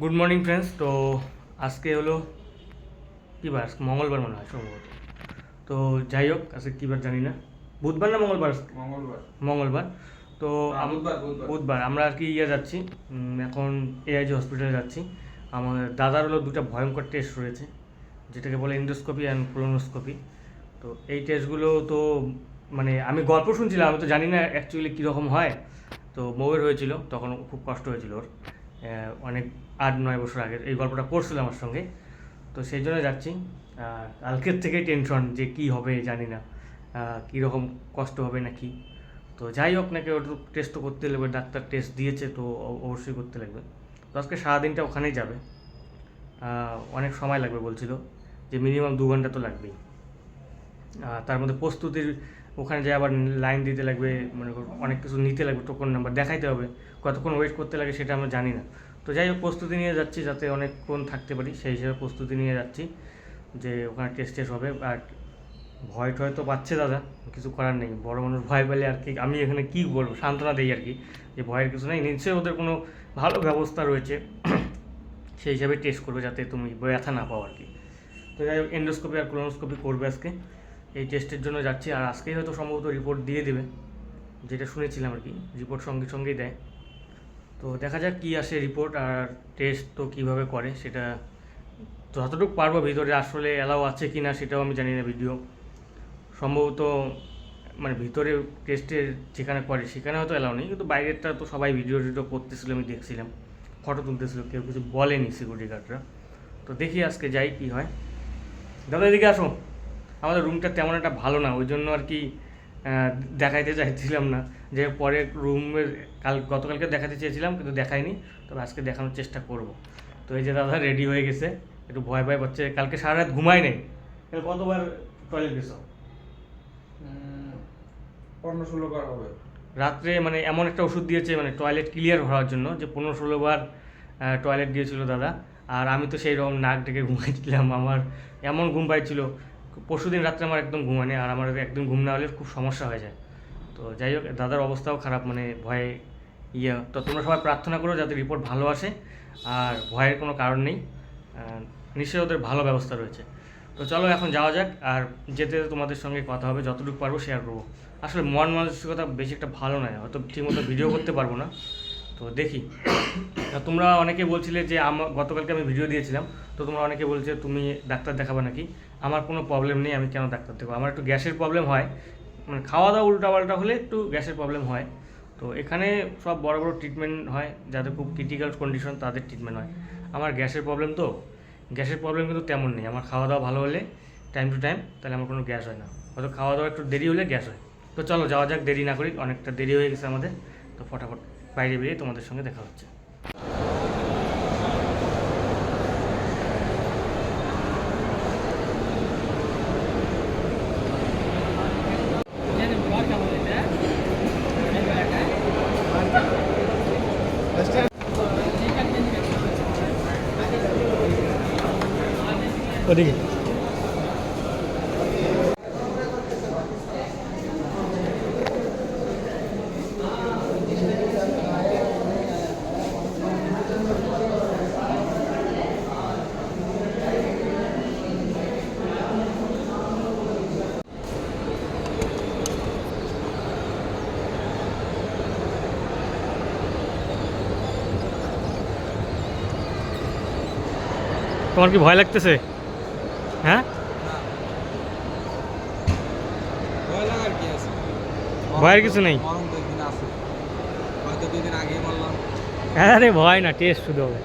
Good morning friends তো আজকে হলো কী বার? মঙ্গলবার মনে হয় সম্ভবত। তো যাই হোক আজকে কী বার জানি না। বুধবার না মঙ্গলবার মঙ্গলবার। মঙ্গলবার। তো। বুধবার আমরা আর কি ইয়ে যাচ্ছি। এখন এআইজি হসপিটালে যাচ্ছি। আমার দাদার হলো দুটো ভয়ঙ্কর টেস্ট রয়েছে যেটাকে বলে ইন্ডোস্কোপি অ্যান্ড কোলোনোস্কোপি তো এই টেস্টগুলো তো মানে আমি গল্প শুনছিলাম আমি তো জানি না অ্যাকচুয়ালি কীরকম হয়। তো মৌয়ের হয়েছিল তখন খুব কষ্ট হয়েছিল ওর। অনেক আট, নয় বছর আগের এই গল্পটা পড়ছিল আমার সঙ্গে। তো সেই জন্য যাচ্ছি। কালকের থেকেই টেনশন যে কি হবে জানি না। কীরকম কষ্ট হবে না কি। তো যাই হোক, নাকি ওটা টেস্ট তো করতে লাগবে, ডাক্তার টেস্ট দিয়েছে, তো অবশ্যই করতে লাগবে। তো আজকে সারাদিনটা ওখানেই যাবে। অনেক সময় লাগবে বলছিল, যে মিনিমাম দু ঘণ্টা তো লাগবেই। তার মধ্যে প্রস্তুতির ওখানে যে আবার লাইন দিতে লাগবে মানে অনেক কিছু নিতে লাগবে টোকন নাম্বার দেখাইতে হবে। কতক্ষণ ওয়েট করতে লাগে সেটা আমরা জানি না। তো যাই হোক, প্রস্তুতি নিয়ে যাচ্ছি যাতে অনেকক্ষণ থাকতে পারি। সেই হিসেবে প্রস্তুতি নিয়ে যাচ্ছি যে ওখানে টেস্ট টেস্ট হবে। আর ভয় টয় তো পাচ্ছে দাদা, কিছু করার নেই। বড় মানুষ ভয় পেলে আর কি, আমি এখানে কি বলব, সান্ত্বনা দিই আর কি যে ভয়ের কিছু নেই। নিশ্চয়ই ওদের কোনো ভালো ব্যবস্থা রয়েছে। সেই হিসাবে টেস্ট করবে যাতে তুমি ব্যথা না পাও আর কি। তো যাই হোক এন্ডোস্কোপি আর ক্লোনোস্কোপি করবে আজকে। এই টেস্টের জন্য যাচ্ছি। আর আজকেই হয়তো সম্ভবত রিপোর্ট দিয়ে দেবে। যেটা শুনেছিলাম আর কি রিপোর্ট সঙ্গে সঙ্গেই দেয়। তো দেখা যাক কী আসে রিপোর্ট আর টেস্ট তো কীভাবে করে সেটা যতটুকু পারব ভিতরে আসলে অ্যালাউ আছে কি না সেটাও আমি জানি না ভিডিও সম্ভবত মানে ভিতরে টেস্টের যেখানে করে সেখানে হয়তো অ্যালাউ নেই, কিন্তু বাইরেরটা তো সবাই ভিডিও টিডিও করতেছিল, আমি দেখছিলাম ফটো তুলতেছিল, কেউ কিছু বলেনি সিকিউরিটি গার্ডরা তো দেখি আজকে যাই কি হয়। দাদা, এদিকে আসো। আমাদের রুমটা তেমন একটা ভালো না, ওই জন্য আর কি দেখাইতে চাইছিলাম না। যে পরে রুমের কাল গতকালকে দেখাতে চেয়েছিলাম কিন্তু দেখাইনি তবে আজকে দেখানোর চেষ্টা করব। তো এই যে দাদা রেডি হয়ে গেছে। একটু ভয় ভয় পাচ্ছে। কালকে সারা রাত ঘুমাই নেই। কাল কতবার টয়লেট গেছো? পনেরো ষোলো বার হবে। রাত্রে মানে এমন একটা ওষুধ দিয়েছে মানে টয়লেট ক্লিয়ার হওয়ার জন্য যে পনেরো ষোলো বার টয়লেট দিয়েছিল দাদা। আর আমি তো সেই রকম নাক ডেকে ঘুমাইছিলাম। আমার এমন ঘুম পাইছিল পরশু দিন রাত্রে আমার একদম ঘুমায়নি আর আমার একদম ঘুম না হলে খুব সমস্যা হয়ে যায়। তো যাই হোক, দাদার অবস্থাও খারাপ মানে ভয়ে ইয়ে। তো তোমরা সবাই প্রার্থনা করো যাতে রিপোর্ট ভালো আসে, আর ভয়ের কোনো কারণ নেই। নিশ্চয়ই ওদের ভালো ব্যবস্থা রয়েছে। তো চলো এখন যাওয়া যাক, আর যেতে যেতে তোমাদের সঙ্গে কথা হবে, যতটুকু পারব শেয়ার করব। আসলে মন মানসিকতা বেশি একটা ভালো নয়, হয়তো ঠিকমতো ভিডিও করতে পারব না। তো দেখি। তোমরা অনেকে বলছিলে যে আমার গতকালকে আমি ভিডিও দিয়েছিলাম, তো তোমরা অনেকে বলছে তুমি ডাক্তার দেখাবে নাকি? আমার কোনো প্রবলেম নেই, আমি কেন ডাক্তার দেখাবো? আমার একটু গ্যাসের প্রবলেম হয় মানে খাওয়া দাওয়া উল্টাপাল্টা হলে একটু গ্যাসের প্রবলেম হয়। তো এখানে সব বড় বড় ট্রিটমেন্ট হয়, যাদের খুব ক্রিটিক্যাল কন্ডিশন তাদের ট্রিটমেন্ট হয়। আমার গ্যাসের প্রবলেম তো, গ্যাসের প্রবলেম কিন্তু তেমন নেই। আমার খাওয়া দাওয়া ভালো হলে টাইম টু টাইম তাহলে আমার কোনো গ্যাস হয় না। হয়তো খাওয়া দাওয়া একটু দেরি হলে গ্যাস হয়। তো চলো যাওয়া যাক, দেরি না করি, অনেকটা দেরি হয়ে গেছে আমাদের। তো ফটাফট বাইরে বেরিয়ে তোমাদের সঙ্গে দেখা হচ্ছে। ওদিকে তোমার কি ভয় লাগতেছে হ্যাঁ? ভয়ের কিছু নেই। বললাম আরে ভয় না টেস্ট শুধু হবে।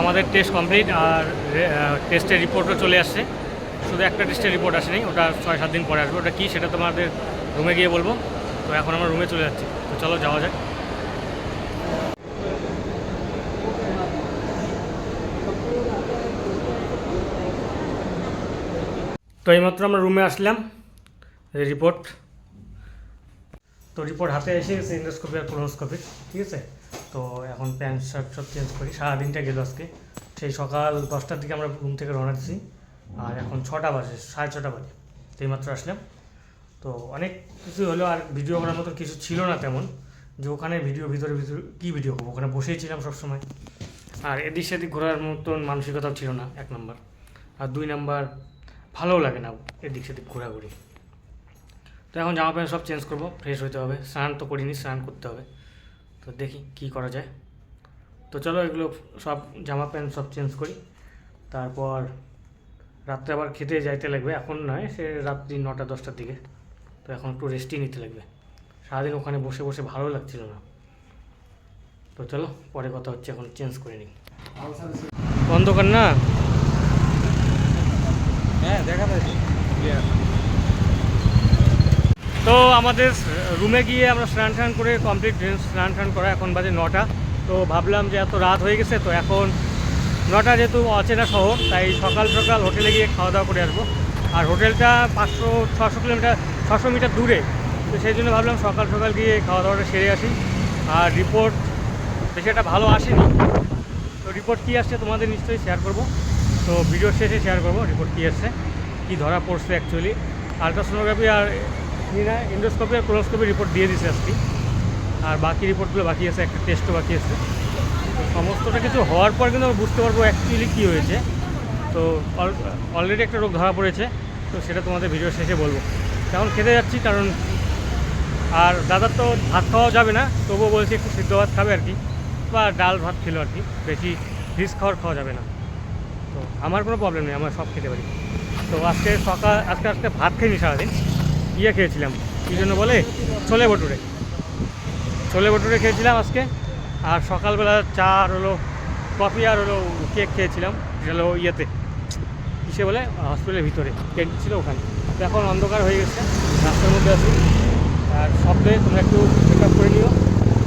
আমাদের টেস্ট কমপ্লিট আর টেস্টের রিপোর্টও চলে আসছে। শুধু একটা টেস্টের রিপোর্ট আসেনি, ওটা ছয় সাত দিন পরে আসবে। ওটা কী সেটা তোমাদের রুমে গিয়ে বলব। তো এখন আমরা রুমে চলে যাচ্ছি। তো চলো, যাওয়া যাক। তো এইমাত্র আমরা রুমে আসলাম রিপোর্ট তো রিপোর্ট হাতে এসে গেছে ইন্ডোস্কোপি আর কোলোনোস্কোপি ঠিক আছে? তো এখন প্যান্ট, শার্ট সব চেঞ্জ করি। সারাদিনটা গেল আজকে। সেই সকাল দশটার দিকে আমরা রুম থেকে রওনা দিছি। আর এখন ছটা বাজে, সাড়ে ছটা বাজে। এইমাত্র আসলাম। তো অনেক কিছু হলো আর ভিডিও করার মতো কিছু ছিল না তেমন। যে ওখানে ভিডিও ভিতরে ভিতরে কী ভিডিও করব? ওখানে বসেই ছিলাম সবসময়। আর এদিক সেদিক ঘোরার মতন মানসিকতাও ছিল না, এক নম্বর। আর দুই নাম্বার, ভালোও লাগে না এদিক সেদিক ঘোরাঘুরি। তো এখন জামা প্যান্ট সব চেঞ্জ করব। ফ্রেশ হতে হবে। স্নান তো করিনি, স্নান করতে হবে। তো দেখি কি করা যায়। তো চলো এগুলো সব জামা প্যান্ট সব চেঞ্জ করি। তারপর রাত্রে আবার খেতে যাইতে লাগবে, এখন নয়, সে রাত্রি নটা, দশটার দিকে। তো এখন একটু রেস্টই নিতে লাগবে। সারাদিন ওখানে বসে বসে ভালো লাগছিল না। তো চলো, পরে কথা হচ্ছে, এখন চেঞ্জ করে নিই। অন্ধকার না। হ্যাঁ দেখা ক্লিয়ার তো আমাদের রুমে গিয়ে আমরা স্নান টান করে কমপ্লিট স্নান টান করা এখন বাজে নটা। তো ভাবলাম যে এত রাত হয়ে গেছে, তো এখন নটা যেহেতু অচেনা শহর, তাই সকাল সকাল হোটেলে গিয়ে খাওয়া দাওয়া করে আসব। আর হোটেলটা পাঁচশো, ছশো কিলোমিটার, ছশো মিটার দূরে। তো সেই জন্য ভাবলাম সকাল সকাল গিয়ে খাওয়া দাওয়াটা সেরে আসি। আর রিপোর্ট বেশি একটা ভালো আসেনি। তো রিপোর্ট কী আসছে তোমাদের নিশ্চয়ই শেয়ার করব। তো ভিডিও শেষে শেয়ার করব রিপোর্ট কী আসছে, কী ধরা পড়ছে অ্যাকচুয়ালি আলট্রাসোনোগ্রাফি আর না ইন্ডোস্কোপি আর কোলোস্কোপি রিপোর্ট দিয়ে দিছে আজকে। আর বাকি রিপোর্টগুলো বাকি আছে, একটা টেস্টও বাকি আছে। তো সমস্তটা কিছু হওয়ার পর কিন্তু আমরা বুঝতে পারব অ্যাকচুয়ালি কী হয়েছে। তো অলরেডি একটা রোগ ধরা পড়েছে, তো সেটা তোমাদের ভিডিও শেষে বলব। এখন খেতে যাচ্ছি কারণ আর দাদার তো ভাত খাওয়া যাবে না, তবুও বলছি একটু সিদ্ধ ভাত খাবে আর কি, বা ডাল ভাত খেলো আর কি, বেশি রিচ খাওয়ার খাওয়া যাবে না। তো আমার কোনো প্রবলেম নেই, আমার সব খেতে পারি। তো আজকে সকাল, আজকে আজকে ভাত খাইনি সারাদিন। ইয়ে খেয়েছিলাম, কী জন্য বলে, ছোলে ভটুরে। ছোলে ভটুরে খেয়েছিলাম আজকে, আর সকালবেলা চা আর হলো কফি আর হলো কেক খেয়েছিলাম হলো ইয়েতে, কিসে বলে, হসপিটালের ভিতরে কেক ছিল ওখানে। তো এখন অন্ধকার হয়ে গেছে, রাস্তার মধ্যে আছি, আর শব্দে তোমরা একটু চেক আপ করে নিও।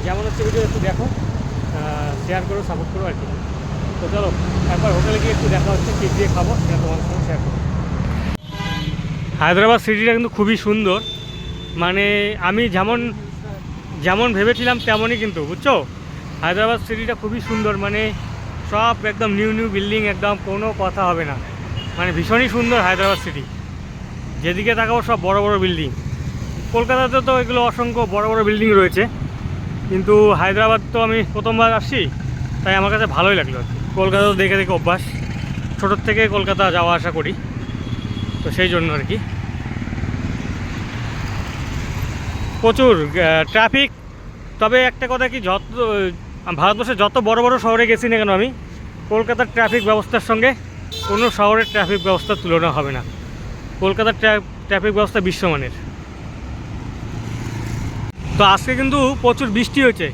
যেমন হচ্ছে ভিডিও একটু দেখো শেয়ার করো সাপোর্ট করো আর কি। তো চলো, একবার হোটেলে গিয়ে একটু দেখা হচ্ছে, কী দিয়ে খাব, সেটা তোমাদের সঙ্গে শেয়ার করো হায়দ্রাবাদ সিটিটা কিন্তু খুবই সুন্দর। মানে আমি যেমন যেমন ভেবেছিলাম তেমনই কিন্তু, বুঝছ? হায়দ্রাবাদ সিটিটা খুবই সুন্দর মানে সব একদম নিউ নিউ বিল্ডিং, একদম কোনো কথা হবে না। মানে ভীষণই সুন্দর হায়দ্রাবাদ সিটি। যেদিকে তাকাবো সব বড় বড় বিল্ডিং। কলকাতাতে তো এগুলো অসংখ্য বড় বড় বিল্ডিং রয়েছে। কিন্তু হায়দ্রাবাদ তো আমি প্রথমবার আসছি, তাই আমার কাছে ভালোই লাগল। কলকাতা দেখে দেখে অভ্যাস। ছোটোর থেকে কলকাতা যাওয়া আসা করি। তো সেই জন্য আর কি। প্রচুর ট্রাফিক তবে একটা কথা কি, যত ভারতবর্ষে যত বড় বড় শহরে গেছি না কেন আমি, কলকাতার ট্রাফিক ব্যবস্থার সঙ্গে কোনো শহরের ট্রাফিক ব্যবস্থার তুলনা হবে না। কলকাতার ট্রাফিক ব্যবস্থা বিশ্বমানের। তো আজকে কিন্তু প্রচুর বৃষ্টি হয়েছে।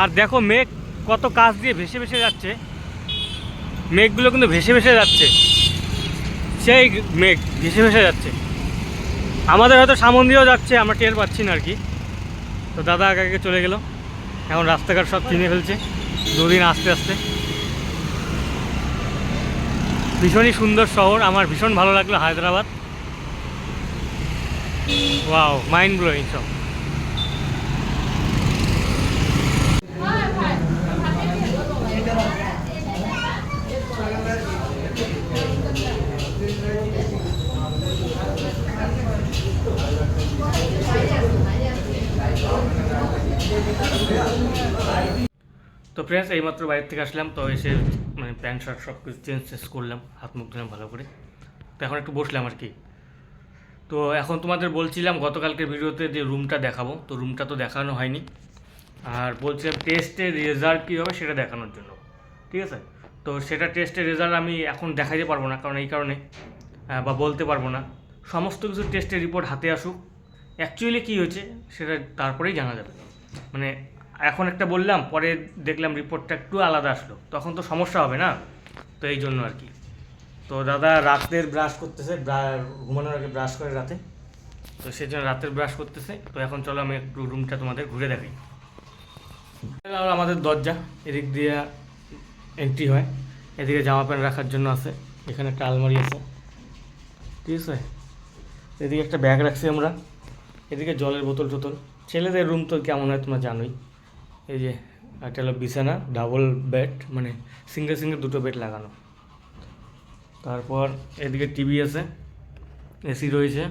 আর দেখো মেঘ কত কাজ দিয়ে ভেসে ভেসে যাচ্ছে। মেঘগুলো কিন্তু ভেসে ভেসে যাচ্ছে। সেই মেঘ ভেসে ভেসে যাচ্ছে। আমাদের হয়তো সামন দিয়েও যাচ্ছে, আমরা টের পাচ্ছি না আর কি। তো দাদা আগে আগে চলে গেল। এখন রাস্তাঘাট সব চিনে ফেলছে। দুদিন আস্তে আস্তে। ভীষণই সুন্দর শহর। আমার ভীষণ ভালো লাগল হায়দ্রাবাদ। ওয়াও মাইন্ড ব্লোয়িং সব। তো ফ্রেন্ডস এইমাত্র বাইরে থেকে আসলাম, তো এসে মানে প্যান্ট শার্ট সব কিছু চেঞ্জ চেঞ্জ করলাম, হাত মুখ ধুলাম ভালো করে। তো এখন একটু বসলাম আর কি। তো এখন তোমাদের বলছিলাম গতকালকে ভিডিওতে যে রুমটা দেখাবো, তো রুমটা তো দেখানো হয়নি। আর বলছিলাম টেস্টের রেজাল্ট কী হবে সেটা দেখানোর জন্য। ঠিক আছে? তো সেটা টেস্টের রেজাল্ট আমি এখন দেখাইতে পারব না, কারণ এই কারণে বা বলতে পারব না। সমস্ত কিছু টেস্টের রিপোর্ট হাতে আসুক। অ্যাকচুয়ালি কী হয়েছে, সেটা তারপরেই জানা যাবে। মানে এখন একটা বললাম, পরে দেখলাম রিপোর্টটা একটু আলাদা আসলো। তখন তো সমস্যা হবে না? তো এই জন্য আর কি। তো দাদা রাতের ব্রাশ করতেছে ঘুমানোর আগে ব্রাশ করে রাতে। তো সেই জন্য রাতের ব্রাশ করতেছে। তো এখন চলো আমি একটু রুমটা তোমাদের ঘুরে দেখাই। আমাদের দরজা, এদিক দিয়ে এন্ট্রি হয়। এদিকে জামা প্যান্ট রাখার জন্য আছে। এখানে একটা আলমারি আছে। ঠিক আছে? এদিকে একটা ব্যাগ রাখছি আমরা। এদিকে জলের বোতল টোতল ছেলেদের রুম তো কেমন হয় তোমরা জানোই। এই যে একটা হলো বিছানা ডাবল বেড মানে সিঙ্গেল সিঙ্গেল দুটো বেড লাগানো। তারপর এদিকে টিভি আছে এসি রয়েছে।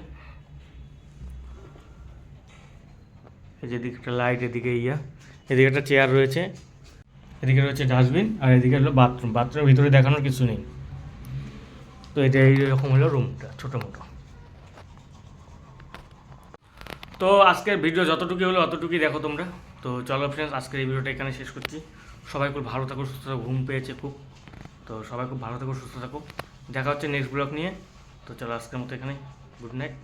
এই যে একটা লাইট এদিকে ইয়া, এদিকে একটা চেয়ার রয়েছে, এদিকে রয়েছে ডাস্টবিন আর এদিকে হলো বাথরুম বাথরুমের ভিতরে দেখানোর কিছু নেই। তো এটা এইরকম হলো রুমটা ছোটো মোটো। তো আজকের ভিডিও যতটুকু হলো অতটুকুই দেখো তোমরা। তো চলো ফ্রেন্ডস আজকের এই ভিডিওটা এখানে শেষ করছি। সবাই খুব ভালো থাকো, সুস্থ থাকো, ঘুম পেয়েছে খুব। তো সবাই খুব ভালো থাকো, সুস্থ থাকো। দেখা হচ্ছে নেক্সট ব্লগ নিয়ে। তো চলো আজকের মতো এখানে গুড নাইট